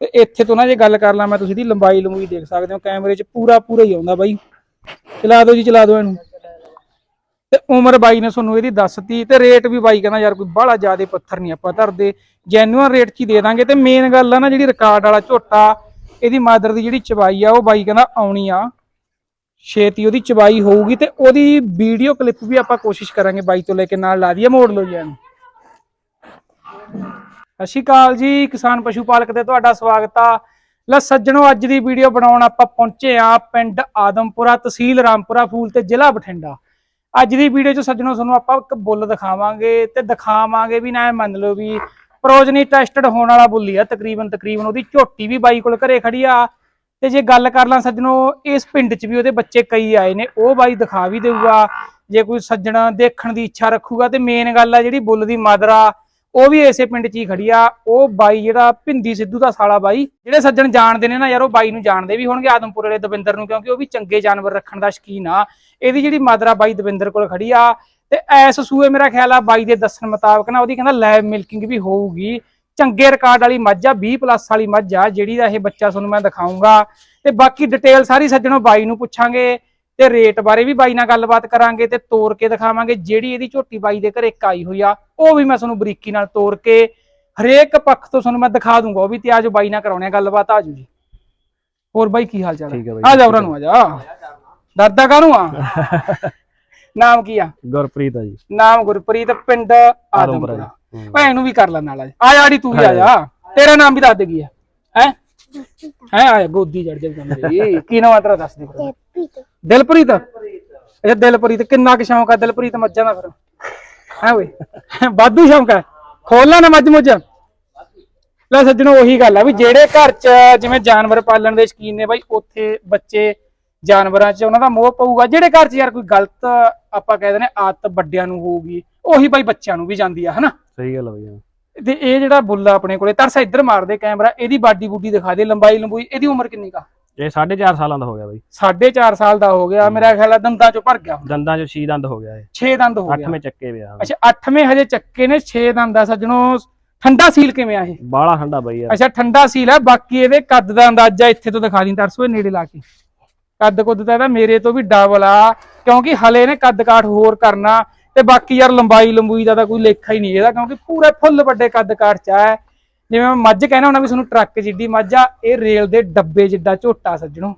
ਤੇ ਇੱਥੇ ਤੋਂ ਨਾ ਜੇ ਗੱਲ ਕਰ ਲਾਂ ਮੈਂ, ਤੁਸੀਂ ਦੀ ਲੰਬਾਈ ਲੰਬੂਈ ਦੇਖ ਸਕਦੇ ਹੋ, ਕੈਮਰੇ 'ਚ ਪੂਰਾ ਪੂਰਾ ਹੀ ਆਉਂਦਾ ਬਾਈ। ਚਲਾ ਦਿਓ ਜੀ, ਚਲਾ ਦਿਓ ਇਹਨੂੰ। ਤੇ ਉਮਰ ਬਾਈ ਨੇ ਤੁਹਾਨੂੰ ਇਹਦੀ ਦੱਸਤੀ ਤੇ ਰੇਟ ਵੀ ਬਾਈ ਕਹਿੰਦਾ ਯਾਰ ਕੋਈ ਬਾਹਲਾ ਜ਼ਿਆਦੇ ਪੱਥਰ ਨਹੀਂ ਆਪਾਂ ਧਰਦੇ। ਜੈਨੂਅਨ ਰੇਟ 'ਚ ਹੀ ਦੇ ਦਾਂਗੇ ਤੇ ਮੇਨ ਗੱਲ ਆ ਨਾ ਜਿਹੜੀ ਰਿਕਾਰਡ ਵਾਲਾ ਝੋਟਾ, ਇਹਦੀ ਮਾਦਰ ਦੀ ਜਿਹੜੀ ਚਬਾਈ ਆ, ਉਹ ਬਾਈ ਕਹਿੰਦਾ ਆਉਣੀ ਆ। ਛੇਤੀ ਉਹਦੀ ਚਬਾਈ ਹੋਊਗੀ ਤੇ ਉਹਦੀ ਵੀਡੀਓ ਕਲਿੱਪ ਵੀ ਆਪਾਂ ਕੋਸ਼ਿਸ਼ ਕਰਾਂਗੇ ਬਾਈ ਤੋਂ ਲੈ ਕੇ ਨਾਲ ਲਾ ਦਈਏ, ਮੋੜ ਲਓ ਜੀ ਇਹਨੂੰ। ਸਤਿ ਸ਼੍ਰੀ ਅਕਾਲ ਜੀ, ਕਿਸਾਨ ਪਸ਼ੂ ਪਾਲਕ ਤੇ ਤੁਹਾਡਾ ਸਵਾਗਤ ਆ। ਲੈ ਸੱਜਣੋ, ਅੱਜ ਦੀ ਵੀਡੀਓ ਬਣਾਉਣ ਆਪਾਂ ਪਹੁੰਚੇ ਆ ਪਿੰਡ ਆਦਮਪੁਰਾ ਤਹਿਸੀਲ ਰਾਮਪੁਰਾ ਫੂਲ ਤੇ ਜ਼ਿਲ੍ਹਾ ਬਠਿੰਡਾ। ਅੱਜ ਦੀ ਵੀਡੀਓ 'ਚ ਸੱਜਣੋ, ਤੁਹਾਨੂੰ ਆਪਾਂ ਇੱਕ ਬੁੱਲ ਦਿਖਾਵਾਂਗੇ ਤੇ ਦਿਖਾਵਾਂਗੇ ਵੀ ਨਾ ਇਹ ਮੰਨ ਲਓ ਵੀ ਪ੍ਰੋਜਨੀ ਟੈਸਟਡ ਹੋਣ ਵਾਲਾ ਬੁੱਲੀ ਆ, ਤਕਰੀਬਨ ਤਕਰੀਬਨ ਉਹਦੀ ਝੋਟੀ ਵੀ ਬਾਈ ਕੋਲ ਘਰੇ ਖੜੀ ਆ। ਤੇ ਜੇ ਗੱਲ ਕਰ ਲਾਂ ਸੱਜਣੋ, ਇਸ ਪਿੰਡ 'ਚ ਵੀ ਉਹਦੇ ਬੱਚੇ ਕਈ ਆਏ ਨੇ, ਉਹ ਬਾਈ ਦਿਖਾ ਵੀ ਦੇਊਗਾ। ਜੇ ਕੋਈ ਸੱਜਣ ਦੇਖਣ ਦੀ ਇੱਛਾ ਰੱਖੂਗਾ ਤੇ ਮੇਨ ਗੱਲ ਆ ਜਿਹੜੀ ਬੁੱਲ ਦੀ ਮਾਦਰਾ ਉਹ ਵੀ ਇਸੇ ਪਿੰਡ 'ਚ ਹੀ ਖੜੀ ਆ। ਉਹ ਬਾਈ ਜਿਹੜਾ ਭਿੰਦੀ ਸਿੱਧੂ ਦਾ ਸਾਲਾ ਬਾਈ, ਜਿਹੜੇ ਸੱਜਣ ਜਾਣਦੇ ਨੇ ਨਾ ਯਾਰ, ਉਹ ਬਾਈ ਨੂੰ ਜਾਣਦੇ ਵੀ ਹੋਣਗੇ ਆਦਮਪੁਰ ਵਾਲੇ ਦਵਿੰਦਰ ਨੂੰ, ਕਿਉਂਕਿ ਉਹ ਵੀ ਚੰਗੇ ਜਾਨਵਰ ਰੱਖਣ ਦਾ ਸ਼ਕੀਨ ਆ। ਇਹਦੀ ਜਿਹੜੀ ਮਾਦਰਾ ਬਾਈ ਦਵਿੰਦਰ ਕੋਲ ਖੜੀ ਆ। ਤੇ ਐਸ ਸੂਏ ਮੇਰਾ ਖਿਆਲ ਆ, ਬਾਈ ਦੇ ਦੱਸਣ ਮੁਤਾਬਕ ਨਾ, ਉਹਦੀ ਕਹਿੰਦਾ ਲੈਬ ਮਿਲਕਿੰਗ ਵੀ ਹੋਊਗੀ। ਚੰਗੇ ਰਿਕਾਰਡ ਵਾਲੀ ਮੱਝ ਆ 20 ਪਲੱਸ ਵਾਲੀ ਮੱਝ ਆ, ਜਿਹੜੀ ਦਾ ਇਹ ਬੱਚਾ ਤੁਹਾਨੂੰ ਮੈਂ ਦਿਖਾਉਂਗਾ ਤੇ ਬਾਕੀ ਡਿਟੇਲ ਸਾਰੀ ਸੱਜਣੋ ਬਾਈ ਨੂੰ ਪੁੱਛਾਂਗੇ। ਤੇ ਰੇਟ ਬਾਰੇ ਵੀ ਬਾਈ ਨਾਲ ਗੱਲਬਾਤ ਕਰਾਂਗੇ ਤੇ ਤੋੜ ਕੇ ਦਿਖਾਵਾਂਗੇ ਜਿਹੜੀ ਇਹਦੀ ਝੋਟੀ ਬਾਈ ਦੇ ਘਰੇ ਇੱਕ ਆਈ ਹੋਈ ਆ ਉਹ ਵੀ ਮੈਂ ਤੁਹਾਨੂੰ ਬਰੀਕੀ ਨਾਲ ਤੋੜ ਕੇ ਹਰੇਕ ਪੱਖ ਤੋਂ ਤੁਹਾਨੂੰ ਮੈਂ ਦਿਖਾ ਦੂੰਗਾ ਉਹ ਵੀ ਤੇ ਆਜੋ ਬਾਈ ਨਾਲ ਕਰਾਉਣੇ ਆ ਗੱਲਬਾਤ ਆਜੋ ਜੀ। ਹੋਰ ਬਾਈ ਕੀ ਹਾਲ ਚਾਲ ਹੈ ਆ ਜਾ ਉਰਾਂ ਨੂੰ ਆ ਜਾ ਡਰਦਾ ਕਾਹਨੂੰ ਆ? ਨਾਮ ਕੀ ਆ? ਗੁਰਪ੍ਰੀਤ ਆ ਜੀ। ਨਾਮ ਗੁਰਪ੍ਰੀਤ ਪਿੰਡ ਆਦਮਪੁਰਾ। ਭਾਈ ਇਹਨੂੰ ਵੀ ਕਰ ਲੈ ਨਾਲ ਆ ਜਾ। ਆ ਜਾ ਆੜੀ ਤੂੰ ਵੀ ਆ ਜਾ। ਤੇਰਾ ਨਾਮ ਵੀ ਦੱਸ ਦੇ ਕੀ ਆ? ਹੈ? ਹੈ ਆ ਗੋਦੀ ਚੜ ਜਾ ਮੇਰੀ। ਕੀ ਨਾਮ ਆ ਤੇਰਾ? ਦੱਸ ਦੇ। ਫਿਰ। ਦਿਲਪ੍ਰੀਤ? ਅੱਛਾ ਦਿਲਪ੍ਰੀਤ ਕਿੰਨਾ ਕੁ ਸ਼ੌਂਕ ਆ ਦਿਲਪ੍ਰੀਤ ਮੱਝਾਂ ਦਾ ਫਿਰ? ਹੈ ਓਏ ਵਾਧੂ ਸ਼ੌਂਕ ਆ? ਖੋਲ ਲੈ ਨਾ ਮੱਝ ਮੁੱਝ? ਲੈ ਸੱਜਣੋ ਉਹੀ ਗੱਲ ਆ ਵੀ ਜਿਹੜੇ ਘਰ 'ਚ ਜਿਵੇਂ ਜਾਨਵਰ ਪਾਲਣ ਦੇ ਸ਼ਕੀਨ ਨੇ ਬਾਈ ਉੱਥੇ ਬੱਚੇ ਜਾਨਵਰਾਂ 'ਚ ਉਹਨਾਂ ਦਾ ਮੋਹ ਪਊਗਾ। ਜਿਹੜੇ ਘਰ 'ਚ ਯਾਰ ਕੋਈ ਗਲਤ ਆਪਾਂ ਕਹਿ ਦਿੰਦੇ ਆਦਤ ਵੱਡਿਆਂ ਨੂੰ ਹੋਊਗੀ ਉਹੀ ਬਾਈ ਬੱਚਿਆਂ ਨੂੰ ਵੀ ਜਾਂਦੀ ਆ ਹਨਾ? ਸਹੀ ਗੱਲ ਆ ਬਈ। ਤੇ ਇਹ ਜਿਹੜਾ ਬੁੱਲ ਆਪਣੇ ਕੋਲੇ ਤਰਸਾ ਇੱਧਰ ਮਾਰਦੇ ਕੈਮਰਾ ਇਹਦੀ ਬਾਡੀ ਬੂਡੀ ਦਿਖਾ ਦੇ ਲੰਬਾਈ ਲੰਬੂਈ ਇਹਦੀ ਉਮਰ ਕਿੰਨੀ ਕਾ ਇਹ 4.5 ਸਾਲਾਂ ਦਾ ਹੋ ਗਿਆ ਬਈ। 4.5 ਸਾਲ ਦਾ ਹੋ ਗਿਆ। ਮੇਰਾ ਖਿਆਲ ਆ ਦੰਦਾਂ ਚੋਂ ਭਰ ਗਿਆ ਦੰਦਾਂ 'ਚ 6 ਦੰਦ ਹੋ ਗਿਆ ਇਹ। 6 ਦੰਦ ਹੋ ਗਿਆ। ਅੱਠਵੇਂ ਚੱਕੇ ਪਿਆ ਅੱਛਾ 8ਵੇਂ ਹਜੇ ਚੱਕੇ ਨੇ 6 ਦੰਦ ਆ ਸੱਜਣੋ। ਠੰਡਾ ਸੀਲ ਕਿਵੇਂ ਆ ਇਹ? ਬਾਲਾ ਠੰਡਾ ਬਈ ਯਾਰ। ਅੱਛਾ ਠੰਡਾ ਸੀਲ ਆ ਬਾਕੀ ਇਹਦੇ ਕੱਦ ਦਾ ਅੰਦਾਜ਼ਾ ਇੱਥੇ ਤੋਂ ਦਿਖਾ ਦੀ ਤਰਸੋ ਇਹ ਨੇੜੇ ਲਾ ਕੇ। ਕੱਦ ਕੁੱਦ ਤਾਂ ਇਹਦਾ ਮੇਰੇ ਤੋਂ ਵੀ ਡਬਲ ਆ ਕਿਉਂਕਿ ਹਲੇ ਨੇ ਕੱਦ ਕਾਠ ਹੋਰ ਕਰਨਾ। ਤੇ ਬਾਕੀ ਯਾਰ ਲੰਬਾਈ ਲੰਬੂਈ ਦਾ ਤਾਂ ਕੋਈ ਲੇਖਾ ਹੀ ਨਹੀਂ ਇਹਦਾ ਕਿਉਂਕਿ ਪੂਰੇ ਫੁੱਲ ਵੱਡੇ ਕੱਦ ਕਾਠ ਚ ਆ। ਜਿਵੇਂ ਮੈਂ ਮੱਝ ਕਹਿਣਾ ਹੁੰਦਾ ਵੀ ਤੁਹਾਨੂੰ ਟਰੱਕ ਜਿੱਡੀ ਮੱਝ ਆ, ਇਹ ਰੇਲ ਦੇ ਡੱਬੇ ਜਿੱਡਾ ਝੋਟਾ ਸੱਜਣੋ।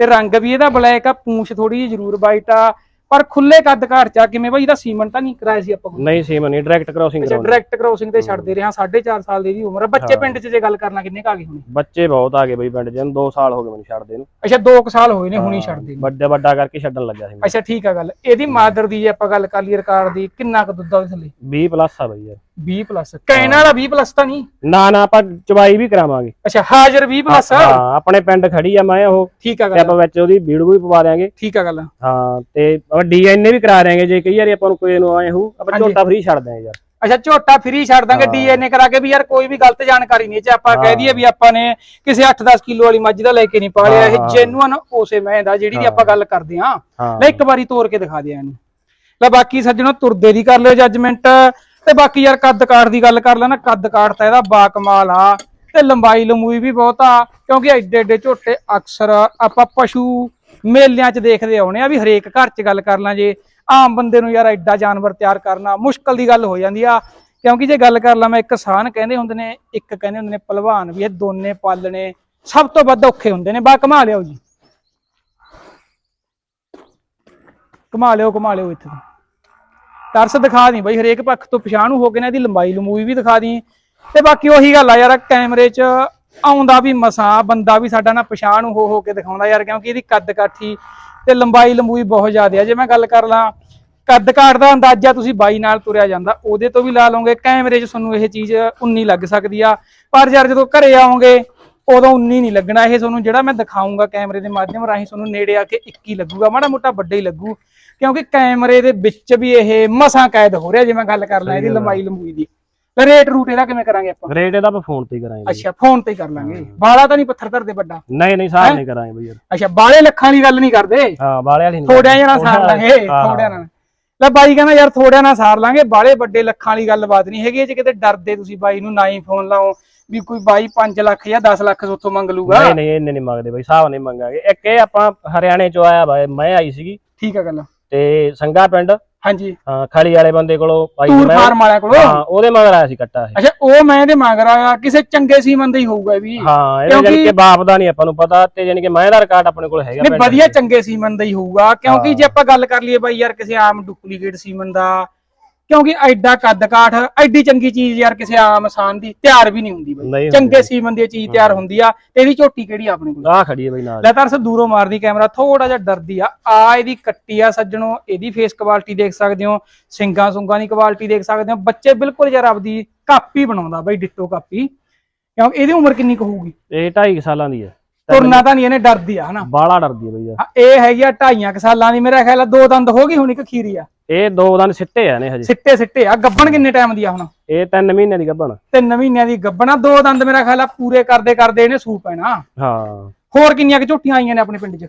ਤੇ ਰੰਗ ਵੀ ਇਹਦਾ ਬਲੈਕ ਆ, ਪੂੰਛ ਥੋੜੀ ਜਿਹੀ ਜ਼ਰੂਰ ਵਾਈਟ ਆ ਪਰ ਖੁੱਲੇ ਕੱਦ ਕਾਠ ਚ ਕਿਵੇਂ ਬਾਈ? ਇਹਦਾ ਸੀਮਨ ਤਾਂ ਨਹੀਂ ਕਰਾਇਆ ਸੀ ਆਪਾਂ? ਨਹੀਂ ਸੀਮਨ ਨਹੀਂ ਡਾਇਰੈਕਟ ਕ੍ਰਾਸਿੰਗ ਅੱਛਾ ਕਰਾਉਂਦੇ। ਡਾਇਰੈਕਟ ਕ੍ਰੋਸਿੰਗ ਤੇ ਛੱਡਦੇ ਰਿਹਾ 4.5 ਸਾਲ ਦੀ ਇਹਦੀ ਉਮਰ ਆ। ਬੱਚੇ ਹਾਂ। ਪਿੰਡ 'ਚ ਜੇ ਗੱਲ ਕਰਨਾ ਕਿੰਨੇ ਕਾ ਗਏ ਹੁਣ? ਬੱਚੇ ਬਹੁਤ ਆ ਗਏ ਬਈ ਪਿੰਡ ਇਹਨੂੰ 2 ਸਾਲ ਹੋ ਗਏ ਮੈਨੂੰ ਛੱਡਦੇ ਨੂੰ। ਅੱਛਾ 2 ਸਾਲ ਹੋਏ ਨੇ ਹੁਣੀ ਛੱਡਦੇ ਨੂੰ। ਵੱਡਾ ਵੱਡਾ ਕਰਕੇ ਛੱਡਣ ਲੱਗਾ ਸੀ ਮੈਂ। ਅੱਛਾ ਠੀਕ ਆ ਗੱਲ। ਇਹਦੀ ਮਾਦਰ ਦੀ ਜੇ ਆਪਾਂ ਗੱਲ ਕਰ ਲਈ ਰਿਕਾਰਡ ਦੀ ਕਿੰਨਾ ਕੁ ਦੁੱਧ ਆ ਉਹਦੇ ਥੱਲੇ? 20 ਪਲੱਸ ਆ ਬਈ ਯਾਰ। 20 ਪਲੱਸ ਕਹਿਣ ਵਾਲਾ 20 ਪਲੱਸ ਤਾਂ ਨਹੀਂ? ਨਾ ਨਾ ਆਪਾਂ ਚਵਾਈ ਵੀ ਕਰਾਵਾਂਗੇ। ਅੱਛਾ ਹਾਜ਼ਰ 20 ਪਲੱਸ ਹਾਂ ਆਪਣੇ ਪਿੰਡ ਖੜੀ ਆ ਮੈਂ ਉਹ। ਠੀਕ ਆ ਤੇ ਗੱਲ ਆਪਾਂ ਵਿੱਚ ਉਹਦੀ ਵੀਡੀਓ ਵੀ ਪਵਾ ਦਿਆਂਗੇ। ਠੀਕ ਆ ਗੱਲ ਹਾਂ ਤੇ ਆਪਾਂ ਡੀਐਨਏ ਵੀ ਕਰਾ ਦਿਆਂਗੇ ਜੇ ਕਈ ਵਾਰੀ ਆਪਾਂ ਨੂੰ ਕੋਈ ਨੂੰ ਆਏ ਹੋ ਆਪਾਂ। ਝੋਟਾ ਫ੍ਰੀ ਛੱਡ ਦਿਆਂਗੇ ਯਾਰ ਅੱਛਾ ਝੋਟਾ ਫ੍ਰੀ ਛੱਡ ਦਾਂਗੇ। ਡੀਐਨਏ ਕਰਾ ਕੇ ਵੀ ਯਾਰ ਕੋਈ ਵੀ ਗਲਤ ਜਾਣਕਾਰੀ ਨਹੀਂ ਚ ਆਪਾਂ ਕਹਿ। ਦਈਏ ਵੀ ਆਪਾਂ ਨੇ ਕਿਸੇ 8-10 ਕਿਲੋ ਵਾਲੀ ਮੱਝ ਦਾ ਲੈ ਕੇ ਨਹੀਂ ਪਾਲਿਆ ਇਹ। ਜੈਨੂਅਨ ਉਸੇ ਮੈਂ ਦਾ ਜਿਹੜੀ ਦੀ। ਆਪਾਂ ਗੱਲ ਕਰਦੇ ਹਾਂ ਲੈ ਇੱਕ ਵਾਰੀ ਤੋੜ ਕੇ ਦਿਖਾ ਦਿਆਂ ਇਹਨੂੰ ਲੈ ਬਾਕੀ ਸੱਜਣੋ ਤੁਰਦੇ ਦੀ ਕਰ ਲਿਓ ਜੱਜਮੈਂਟ ਤੇ ਬਾਕੀ ਯਾਰ ਕੱਦ ਕਾਠ ਦੀ ਗੱਲ ਕਰ ਲੈਣਾ ਕੱਦ ਕਾਠ ਤਾਂ ਇਹਦਾ ਬਾ ਕਮਾਲ ਆ ਤੇ ਲੰਬਾਈ ਲੰਬੂਈ ਵੀ ਬਹੁਤ ਆ ਕਿਉਂਕਿ ਐਡੇ ਐਡੇ ਝੋਟੇ ਅਕਸਰ ਆਪਾਂ ਪਸ਼ੂ ਮੇਲਿਆਂ 'ਚ ਦੇਖਦੇ ਆਉਣੇ ਆ ਵੀ ਹਰੇਕ ਘਰ 'ਚ ਗੱਲ ਕਰ ਲਾਂ ਜੇ। ਆਮ ਬੰਦੇ ਨੂੰ ਯਾਰ ਐਡਾ ਜਾਨਵਰ ਤਿਆਰ ਕਰਨਾ ਮੁਸ਼ਕਲ ਦੀ ਗੱਲ ਹੋ ਜਾਂਦੀ ਆ। ਕਿਉਂਕਿ ਜੇ ਗੱਲ ਕਰ ਲਾਂ ਮੈਂ ਇੱਕ ਸਾਨ ਕਹਿੰਦੇ ਹੁੰਦੇ ਨੇ, ਇੱਕ ਕਹਿੰਦੇ ਹੁੰਦੇ ਨੇ ਪਹਿਲਵਾਨ ਵੀ ਇਹ ਦੋਨੇ ਪਾਲਣੇ ਸਭ ਤੋਂ ਵੱਧ ਔਖੇ ਹੁੰਦੇ ਨੇ। ਬਾ ਕਮਾ ਲਿਓ ਜੀ। ਕਮਾ ਲਿਓ ਕਮਾ ਲਿਓ ਇੱਥੇ ਤਰਸ ਦਿਖਾ ਦੀ ਬਈ, ਹਰੇਕ ਪੱਖ ਤੋਂ ਪਛਾਣੂ ਹੋ ਕੇ ਨਾ, ਇਹਦੀ ਲੰਬਾਈ ਲੰਬੂਈ ਵੀ ਦਿਖਾ ਦੀ। ਤੇ ਬਾਕੀ ਉਹੀ ਗੱਲ ਆ ਯਾਰ, ਕੈਮਰੇ 'ਚ ਆਉਂਦਾ ਵੀ ਮਸਾਂ ਬੰਦਾ ਵੀ ਸਾਡਾ ਨਾ ਪਛਾਣੂ ਹੋ ਹੋ ਕੇ ਦਿਖਾਉਂਦਾ ਯਾਰ ਕਿਉਂਕਿ ਇਹਦੀ ਕੱਦ ਕਾਠੀ ਤੇ ਲੰਬਾਈ ਲੰਬੂਈ ਬਹੁਤ ਜ਼ਿਆਦਾ ਆ। ਜੇ ਮੈਂ ਗੱਲ ਕਰ ਲਾਂ ਕੱਦ ਕਾਠ ਦਾ ਅੰਦਾਜ਼ਾ ਤੁਸੀਂ ਬਾਈ ਨਾਲ ਤੁਰਿਆ ਜਾਂਦਾ ਉਹਦੇ ਤੋਂ ਵੀ ਲਾ ਲਓਗੇ ਕੈਮਰੇ 'ਚ ਤੁਹਾਨੂੰ ਇਹ ਚੀਜ਼ 19 ਲੱਗ ਸਕਦੀ ਆ। ਪਰ ਯਾਰ ਜਦੋਂ ਘਰੇ ਆਓਗੇ ਉਦੋਂ 19 ਨਹੀਂ ਲੱਗਣਾ। ਇਹ ਤੁਹਾਨੂੰ ਜਿਹੜਾ ਮੈਂ ਦਿਖਾਉਂਗਾ ਕੈਮਰੇ ਦੇ ਮਾਧਿਅਮ ਰਾਹੀਂ ਤੁਹਾਨੂੰ ਨੇੜੇ ਆ ਕੇ 21 ਲੱਗੂਗਾ ਮਾੜਾ ਮੋਟਾ ਵੱਡਾ ਹੀ ਲੱਗੂ। ਕਿਉਂਕਿ ਕੈਮਰੇ ਦੇ ਵਿੱਚ ਵੀ ਇਹ ਮਸਾਂ ਕੈਦ ਹੋ ਰਿਹਾ ਜੇ ਮੈਂ ਗੱਲ ਕਰ ਲਾਂ ਇਹਦੀ। ਲੰਬਾਈ ਲੰਬੂਈ ਦੀ। ਤੇ ਰੇਟ ਰੂਟ ਇਹਦਾ ਕਿਵੇਂ ਕਰਾਂਗੇ ਆਪਾਂ? ਰੇਟ ਇਹਦਾ ਆਪਾਂ ਫੋਨ ਤੇ ਹੀ ਕਰਾਂਗੇ ਬਈ। ਅੱਛਾ ਫੋਨ ਤੇ ਹੀ ਕਰ ਲਾਂਗੇ। ਬਾਲਾ ਤਾਂ ਨਹੀਂ ਪੱਥਰ ਧਰਦੇ ਵੱਡਾ। ਨਹੀਂ ਨਹੀਂ ਸਾਰ ਨਹੀਂ ਕਰਾਂਗੇ ਬਈ ਯਾਰ। ਅੱਛਾ ਬਾਲੇ ਲੱਖਾਂ ਦੀ ਗੱਲ ਨਹੀਂ ਕਰਦੇ? ਹਾਂ ਬਾਲੇ ਵਾਲੀ ਨਹੀਂ ਥੋੜਿਆਂ ਜਣਾ ਸਾਰ ਲਾਂਗੇ। ਥੋੜਿਆਂ ਨਾਲ। ਲੈ ਬਾਈ ਕਹਿੰਦਾ ਯਾਰ ਥੋੜਿਆਂ ਨਾਲ ਸਾਰ ਲਾਂਗੇ ਬਾਲੇ ਵੱਡੇ ਲੱਖਾਂ ਵਾਲੀ ਗੱਲਬਾਤ ਨਹੀਂ ਹੈਗੀ ਇਹ ਚ ਕਿਤੇ ਡਰਦੇ ਤੁਸੀਂ ਬਾਈ ਨੂੰ ਨਾ ਹੀ ਫੋਨ ਲਾਓ ਵੀ ਕੋਈ ਬਾਈ 5 ਲੱਖ ਜਾਂ 10 ਲੱਖ ਉੱਥੋਂ ਮੰਗ ਲੂਗਾ? ਨਹੀਂ ਨਹੀਂ ਇੰਨੇ ਨਹੀਂ ਮੰਗਦੇ ਬਈ ਹਿਸਾਬ ਨਹੀਂ ਮੰਗਾਂਗੇ। ਇੱਕ ਇਹ ਆਪਾਂ ਹਰਿਆਣੇ ਚੋਂ ਆਇਆ ਬਾਈ ਮੈਂ ਆਈ ਸੀਗੀ। ਠੀਕ ਆ ਗੱਲ। ਤੇ ਸੰਗਾ ਪਿੰਡ ਹਾਂਜੀ ਹਾਂ ਖਲੀ ਵਾਲੇ ਬੰਦੇ ਕੋਲੋਂ ਆਈ ਟੂਰ ਮੈਂ ਫਾਰਮ ਵਾਲਿਆਂ ਕੋਲੋਂ ਹਾਂ ਉਹਦੇ ਮਗਰ ਆਇਆ ਸੀ ਕੱਟਾ ਇਹ ਅੱਛਾ ਉਹ ਮੈਂ ਇਹਦੇ ਮੰਗ ਰਿਹਾ ਕਿਸੇ ਚੰਗੇ ਸੀਮਨ ਦਾ ਹੀ ਹੋਊਗਾ ਇਹ ਵੀ ਹਾਂ ਇਹਦੇ ਜਾਨੀ ਕਿ ਬਾਪ ਦਾ ਨਹੀਂ ਆਪਾਂ ਨੂੰ ਪਤਾ ਤੇ ਜਾਨੀ ਕਿ ਮੈਂ ਦਾ ਰਿਕਾਰਡ ਆਪਣੇ ਕੋਲ ਹੈਗਾ ਨਹੀਂ ਵਧੀਆ। ਚੰਗੇ ਸੀਮਨ ਦਾ ਹੀ ਹੋਊਗਾ ਕਿਉਂਕਿ। ਜੇ ਆਪਾਂ ਗੱਲ ਕਰ ਲਈਏ ਬਾਈ ਯਾਰ ਕਿਸੇ ਆਮ ਡੁਪਲੀਕੇਟ ਸੀਮਨ ਦਾ ਕਿਉਂਕਿ ਐਡਾ ਕੱਦ ਕਾਠ ਐਡੀ ਚੰਗੀ ਚੀਜ਼ ਯਾਰ ਕਿਸੇ ਆਮ ਇਨਸਾਨ ਦੀ ਤਿਆਰ ਵੀ ਨਹੀਂ ਹੁੰਦੀ ਬਾਈ। ਹੁੰਦੀ ਚੰਗੇ ਬਾਈ। ਸੀਮਨ ਦੀ ਚੀਜ਼ ਤਿਆਰ ਹੁੰਦੀ ਆ ਤੇ ਇਹਦੀ ਝੋਟੀ ਕਿਹੜੀ ਆ ਆਪਣੇ ਕੋਲ? ਆਹ ਖੜੀ ਹੈ ਬਈ ਨਾਲ। ਲੈ ਤਾਂ ਅਰਸ ਦੂਰੋਂ ਮਾਰਦੀ ਕੈਮਰਾ ਥੋੜਾ ਜਿਹਾ ਡਰਦੀ ਆ। ਆ ਇਹਦੀ ਕੱਟੀ ਆ ਸੱਜਣੋ ਇਹਦੀ ਫੇਸ ਕੁਆਲਿਟੀ ਦੇਖ ਸਕਦੇ ਹੋ ਸਿੰਗਾਂ ਸੁੰਗਾਂ ਦੀ ਕੁਆਲਿਟੀ ਦੇਖ ਸਕਦੇ ਹੋ। ਬੱਚੇ ਬਿਲਕੁਲ ਯਾਰ ਆਪਦੀ ਕਾਪੀ ਬਣਾਉਂਦਾ ਬਾਈ ਡਿੱਟੋ ਕਾਪੀ। ਕਿਉਂਕਿ ਇਹਦੀ ਉਮਰ ਕਿੰਨੀ ਕੁ ਹੋਊਗੀ? ਇਹ 2.5 ਸਾਲਾਂ ਦੀ ਹੈ ਤੁਰਨਾ ਤਾਂ ਨਹੀਂ ਇਹਨੇ ਡਰਦੀ ਆ ਹਨਾ? ਬਾਲਾ ਡਰਦੀ ਹੈ ਬਈ ਇਹ। ਹਾਂ, ਇਹ ਹੈਗੀ ਆ ਢਾਈਆਂ ਕੁ ਸਾਲਾਂ ਦੀ ਮੇਰਾ ਖਿਆਲ ਆ ਦੋ ਦੰਦ ਹੋ ਗਈ ਹੋਣੀ ਖੀਰੀ ਆ। ਇਹ ਦੋ ਦੰਦ ਸਿੱਟੇ ਆ ਨੇ ਹਜੇ। ਸਿੱਟੇ ਸਿੱਟੇ ਆ ਗੱਬਣ ਕਿੰਨੇ ਟਾਈਮ ਦੀ ਆ ਹੁਣ? ਇਹ 3 ਮਹੀਨੇ ਦੀ ਗੱਭਣ। ਤਿੰਨ ਮਹੀਨਿਆਂ ਦੀ ਗੱਬਣਾ ਦੋ ਦੰਦ ਮੇਰਾ ਖਿਆਲ ਆ ਪੂਰੇ ਕਰਦੇ ਕਰਦੇ ਇਹਨੇ ਸੂ ਪੈਣਾ। ਹਾਂ। ਹੋਰ ਕਿੰਨੀਆਂ ਕਿ ਝੋਟੀਆਂ ਆਈਆਂ ਨੇ ਆਪਣੇ ਪਿੰਡ 'ਚ?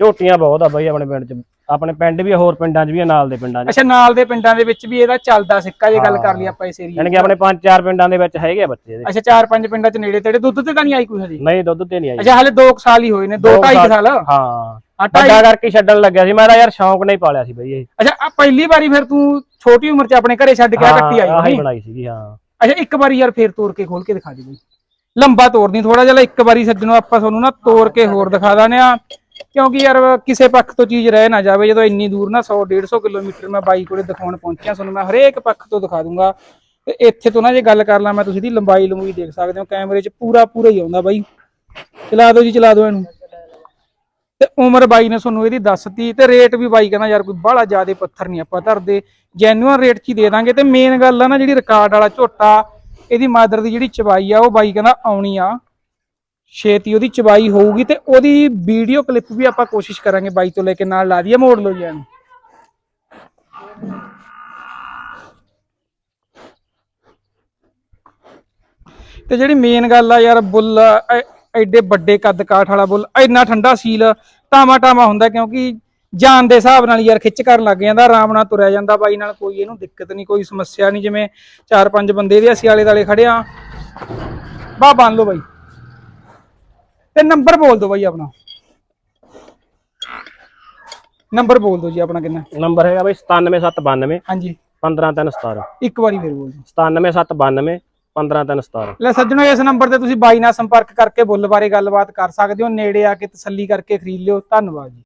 ਝੋਟੀਆਂ ਬਹੁਤ ਆ ਬਈ ਆਪਣੇ ਪਿੰਡ ਚ ਆਪਣੇ ਪਿੰਡ ਵੀ ਆ, ਹੋਰ ਪਿੰਡਾਂ ਚ ਵੀ ਆ, ਨਾਲ ਦੇ ਪਿੰਡਾਂ ਚ। ਅੱਛਾ ਨਾਲ ਦੇ ਪਿੰਡਾਂ ਦੇ ਵਿੱਚ ਵੀ ਇਹਦਾ ਚੱਲਦਾ ਸਿੱਕਾ ਜੇ ਗੱਲ ਕਰ ਲਈ ਆਪਾਂ ਇਸ ਏਰੀਏ ਯਾਨੀ ਕਿ ਆਪਣੇ ਪੰਜ ਚਾਰ ਪਿੰਡਾਂ ਦੇ ਵਿੱਚ ਹੈਗੇ ਆ ਬੱਚੇ ਇਹਦੇ। ਅੱਛਾ ਚਾਰ ਪੰਜ ਪਿੰਡਾਂ 'ਚ ਨੇੜੇ ਤੇੜੇ ਦੁੱਧ ਤੇ ਤਾਂ ਨਹੀਂ ਆਈ ਕੋਈ ਹਜੇ? ਨਹੀਂ ਦੁੱਧ ਤੇ ਨਹੀਂ ਆਈ। ਅੱਛਾ ਹਲੇ 2 ਸਾਲ ਹੀ ਹੋਏ ਨੇ 2 ਦੋ 2.5 ਸਾਲ। ਹਾਂ ਆ ਢਾਈ ਵੱਡਾ ਕਰਕੇ ਛੱਡਣ ਲੱਗਿਆ ਸੀ। ਮੈਂ ਤਾਂ ਯਾਰ ਸ਼ੌਂਕ ਨਹੀਂ ਪਾਲਿਆ ਸੀ ਬਈ ਇਹ। ਅੱਛਾ ਆ ਪਹਿਲੀ ਵਾਰੀ ਫਿਰ ਤੂੰ ਛੋਟੀ ਉਮਰ 'ਚ ਆਪਣੇ ਘਰੇ ਛੱਡ ਕੇ ਆ ਕੱਟੀ ਆਈ ਆਹੀ ਹੋਣੀ? ਬਣਾਈ ਸੀਗੀ ਹਾਂ। ਅੱਛਾ ਇੱਕ ਵਾਰੀ ਯਾਰ ਫੇਰ ਤੋੜ ਕੇ ਖੋਲ ਕੇ ਦਿਖਾ ਦੇ ਬਈ। ਲੰਬਾ ਤੋੜਨੀ ਥੋੜਾ ਜਿਹਾ ਇੱਕ ਵਾਰੀ ਸੱਜਣੋ ਆਪਾਂ ਤੁਹਾਨੂੰ ਨਾ ਤੋੜ ਕੇ ਹੋਰ ਦਿਖਾ ਦਾਨੇ ਆ। ਕਿਉਂਕਿ ਯਾਰ ਕਿਸੇ ਪੱਖ ਤੋਂ ਚੀਜ਼ ਰਹਿ ਨਾ ਜਾਵੇ, ਜਦੋਂ ਇੰਨੀ ਦੂਰ ਨਾ 100 150 ਕਿਲੋਮੀਟਰ ਮੈਂ ਬਾਈ ਕੋਲੇ ਦਿਖਾਉਣ ਪਹੁੰਚਿਆ, ਤੁਹਾਨੂੰ ਮੈਂ ਹਰੇਕ ਪੱਖ ਤੋਂ ਦਿਖਾ ਦੂੰਗਾ। ਤੇ ਇੱਥੇ ਤੋਂ ਨਾ ਜੇ ਗੱਲ ਕਰ ਲਾਂ, ਮੈਂ ਤੁਸੀਂ ਦੀ ਲੰਬਾਈ ਲੰਬੂਈ ਦੇਖ ਸਕਦੇ ਹੋ, ਕੈਮਰੇ 'ਚ ਪੂਰਾ ਪੂਰਾ ਹੀ ਆਉਂਦਾ ਬਾਈ। ਚਲਾ ਦਿਓ ਜੀ, ਚਲਾ ਦਿਓ ਇਹਨੂੰ। ਤੇ ਉਮਰ ਬਾਈ ਨੇ ਤੁਹਾਨੂੰ ਇਹਦੀ ਦੱਸਤੀ, ਤੇ ਰੇਟ ਵੀ ਬਾਈ ਕਹਿੰਦਾ, ਯਾਰ ਕੋਈ ਬਾਹਲਾ ਜ਼ਿਆਦਾ ਪੱਥਰ ਨਹੀਂ ਆਪਾਂ ਧਰਦੇ। ਜੈਨੂਅਨ ਰੇਟ 'ਚ ਹੀ ਦੇ ਦਾਂਗੇ। ਤੇ ਮੇਨ ਗੱਲ ਆ ਨਾ ਜਿਹੜੀ ਰਿਕਾਰਡ ਵਾਲਾ ਝੋਟਾ, ਇਹਦੀ ਮਾਦਰ ਦੀ ਜਿਹੜੀ ਚਬਾਈ ਆ, ਉਹ ਬਾਈ ਕਹਿੰਦਾ ਆਉਣੀ ਆ। ਛੇਤੀ ਉਹਦੀ ਚਬਾਈ ਹੋਊਗੀ ਤੇ ਉਹਦੀ ਵੀਡੀਓ ਕਲਿੱਪ ਵੀ ਆਪਾਂ ਕੋਸ਼ਿਸ਼ ਕਰਾਂਗੇ ਬਾਈ ਤੋਂ ਲੈ ਕੇ ਨਾਲ ਲਾ ਦਈਏ ਮੋੜ ਲਓ ਜੀ ਇਹਨੂੰ। ਤੇ ਜਿਹੜੀ ਮੇਨ ਗੱਲ ਆ ਯਾਰ ਬੁੱਲ, ਐ- ਐਡੇ ਵੱਡੇ ਕੱਦ ਕਾਠ ਵਾਲਾ ਬੁੱਲ, ਇੰਨਾ ਠੰਡਾ ਸੀਲ ਟਾਮਾ ਟਾਮਾ ਹੁੰਦਾ ਕਿਉਂਕਿ ਜਾਨ ਦੇ ਹਿਸਾਬ ਨਾਲ ਯਾਰ ਖਿੱਚ ਕਰਨ ਲੱਗ ਜਾਂਦਾ, ਆਰਾਮ ਨਾਲ ਤੁਰਿਆ ਜਾਂਦਾ ਬਾਈ ਨਾਲ, ਕੋਈ ਇਹਨੂੰ ਦਿੱਕਤ ਨਹੀਂ, ਕੋਈ ਸਮੱਸਿਆ ਨਹੀਂ, ਜਿਵੇਂ ਚਾਰ ਪੰਜ ਬੰਦੇ ਦੇ ਅਸੀਂ ਆਲੇ ਦਾਲੇ ਖੜੇ ਆ ਬਾ ਬੰਨ ਲਓ ਬਾਈ। ਤੇ ਨੰਬਰ ਬੋਲ ਦਿਓ ਬਾਈ ਆਪਣਾ। ਨੰਬਰ ਬੋਲ ਦਿਓ ਜੀ ਆਪਣਾ ਕਿੰਨਾ। ਨੰਬਰ ਹੈਗਾ ਬਈ 97792 ਹਾਂਜੀ। 15317 ਇੱਕ ਵਾਰੀ ਫੇਰ ਬੋਲ ਦਿਓ। 97792 15317 ਲੈ ਸੱਜਣੋ ਇਸ ਨੰਬਰ ਤੇ ਤੁਸੀਂ ਬਾਈ ਨਾਲ ਸੰਪਰਕ ਕਰਕੇ ਬੁੱਲ ਬਾਰੇ ਗੱਲਬਾਤ ਕਰ ਸਕਦੇ ਹੋ। ਨੇੜੇ ਆ ਕੇ ਤਸੱਲੀ ਕਰਕੇ ਖਰੀਦ ਲਿਓ। ਧੰਨਵਾਦ ਜੀ।